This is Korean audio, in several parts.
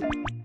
you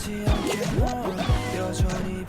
뜻하지 않게 널 여전히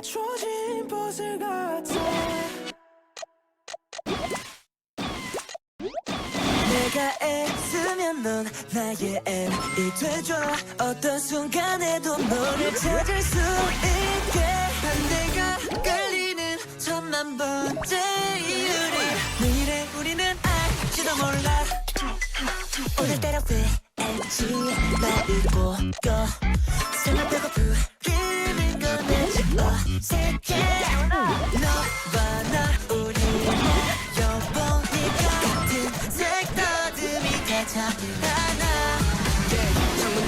맞춰진 퍼즐 같아. 내가 애쓰면 넌 나의 N이 돼줘 어떤 순간에도 너를 찾을 수 있게. 반대가 끌리는 천만 번째 알지도 몰라. 오늘따라 왜 알지 나를 보고 숨을 빼고 부르는 건 아직 어색해. 너와 나 우리는 영원히 같은 색다듬이 창문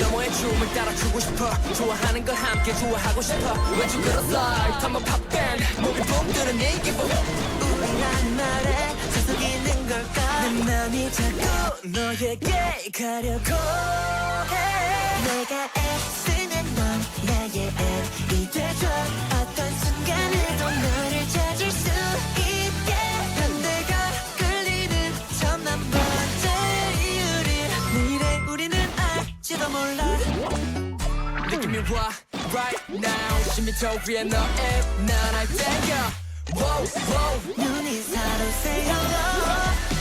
너머의 춤을 따라 추고 싶어. 좋아하는 걸 함께 좋아하고 싶어. 왠지 그렇어 한번 팝밴드 목이 붕 뜨는 이 기분 우리란 말에 내 맘이 자꾸 너에게 가려고 해. 내가 애쓰면 넌 나의 N이 돼줘 어떤 순간에도 너를 찾을 수 있게 반대가 끌리는 천만 번째 이유를 내일의 우리는 알지도 몰라. 느낌이 와 right now. 10m 위에 너의 난날 땡겨 wow, wow. 눈이 사로새요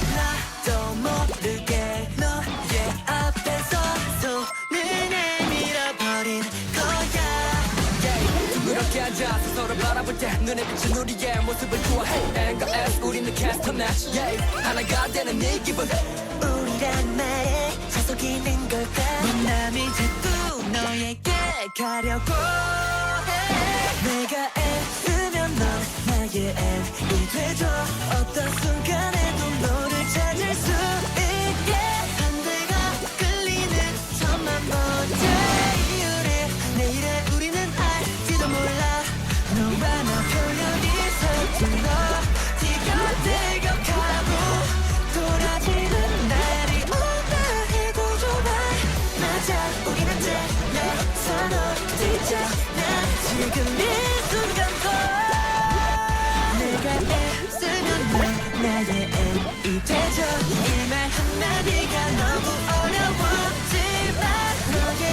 때 눈에 비친 우리의 모습을 좋아해. N과 S 우리는 캐스터 match yeah. 하나가 되는 이 기분. 우리란 말에 자석 있는 걸까? 내 맘이 자꾸 너에게 가려고 해. 내가 애쓰면 넌 나의 N이 돼줘 어떤 순간 나의 되죠. 이말 한마디가 너무 어려웠지만 너의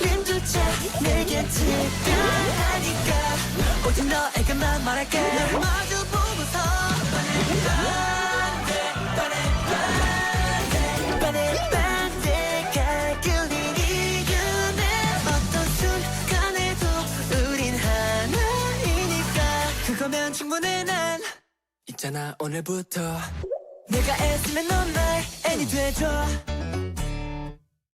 이름조차 내게 특별하니까 오직 너에게만 말할게 오늘부터 내가 애쓰면 넌 나의 애니 돼줘